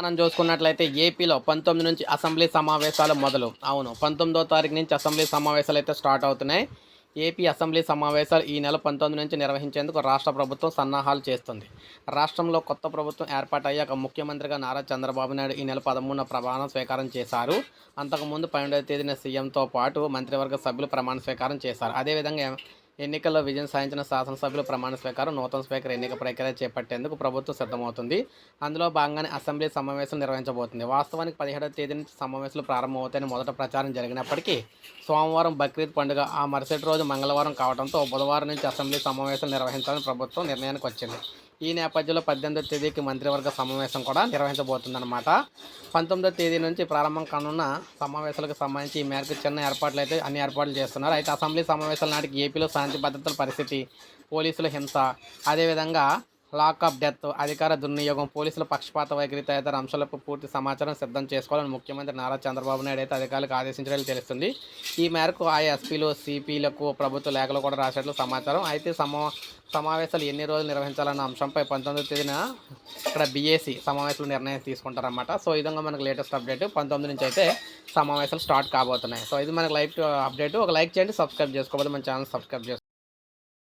మనం చూసుకున్నట్లయితే ఏపీలో పంతొమ్మిది నుంచి అసెంబ్లీ సమావేశాలు మొదలు. అవును పంతొమ్మిదో తారీఖు నుంచి అసెంబ్లీ సమావేశాలు అయితే స్టార్ట్ అవుతున్నాయి. ఏపీ అసెంబ్లీ సమావేశాలు ఈ నెల పంతొమ్మిది నుంచి నిర్వహించేందుకు రాష్ట్ర ప్రభుత్వం సన్నాహాలు చేస్తుంది. రాష్ట్రంలో కొత్త ప్రభుత్వం ఏర్పాటయ్యాక ముఖ్యమంత్రిగా నారా చంద్రబాబు నాయుడు ఈ నెల పదమూడున ప్రమాణ స్వీకారం చేశారు. అంతకుముందు పన్నెండవ తేదీన సీఎంతో పాటు మంత్రివర్గ సభ్యులు ప్రమాణ స్వీకారం చేశారు. అదేవిధంగా ఎన్నికల్లో విజయం సాధించిన శాసనసభ్యుల ప్రమాణ స్వీకారం నూతన స్పీకర్ ఎన్నిక ప్రక్రియ చేపట్టేందుకు ప్రభుత్వం సిద్ధమవుతుంది. అందులో భాగంగానే అసెంబ్లీ సమావేశం నిర్వహించబోతుంది. వాస్తవానికి పదిహేడవ తేదీ నుంచి సమావేశాలు ప్రారంభమవుతాయని మొదట ప్రచారం జరిగినప్పటికీ సోమవారం బక్రీద్ పండుగ ఆ మరుసటి రోజు మంగళవారం కావడంతో బుధవారం నుంచి అసెంబ్లీ సమావేశం నిర్వహించాలని ప్రభుత్వం నిర్ణయానికి వచ్చింది. ఈ నేపథ్యంలో పద్దెనిమిదో తేదీకి మంత్రివర్గ సమావేశం కూడా నిర్వహించబోతుందన్నమాట. పంతొమ్మిదో తేదీ నుంచి ప్రారంభం కానున్న సమావేశాలకు సంబంధించి ఈ మేరకు చిన్న ఏర్పాట్లు అయితే అన్ని ఏర్పాట్లు చేస్తున్నారు. అయితే అసెంబ్లీ సమావేశాల నాటికి ఏపీలో శాంతి భద్రతల పరిస్థితి పోలీసుల హింస అదేవిధంగా లాక్ డెత్ అధికార దుర్వినియోగం పోలీసుల పక్షపాత వైఖరి తదితర అంశాలపై పూర్తి సమాచారం సిద్ధం చేసుకోవాలని ముఖ్యమంత్రి నారా చంద్రబాబు నాయుడు అయితే అధికారులకు ఆదేశించినట్లు తెలుస్తుంది. ఈ మేరకు ఆయా ఎస్పీలు సిపిలకు ప్రభుత్వ లేఖలు కూడా రాసినట్లు సమాచారం. అయితే సమా సమావేశాలు ఎన్ని రోజులు నిర్వహించాలన్న అంశంపై పంతొమ్మిదో తేదీన ఇక్కడ బీఏసీ సమావేశాలు నిర్ణయం తీసుకుంటారన్నమాట. సో ఈ విధంగా మనకు లేటెస్ట్ అప్డేట్ పంతొమ్మిది నుంచి అయితే సమావేశాలు స్టార్ట్ కాబోతున్నాయి. సో ఇది మనకు లైవ్ అప్డేట్. ఒక లైక్ చేయండి సబ్స్క్రైబ్ చేసుకోవాలి మన ఛానల్ సబ్స్క్రైబ్ చేసుకోండి.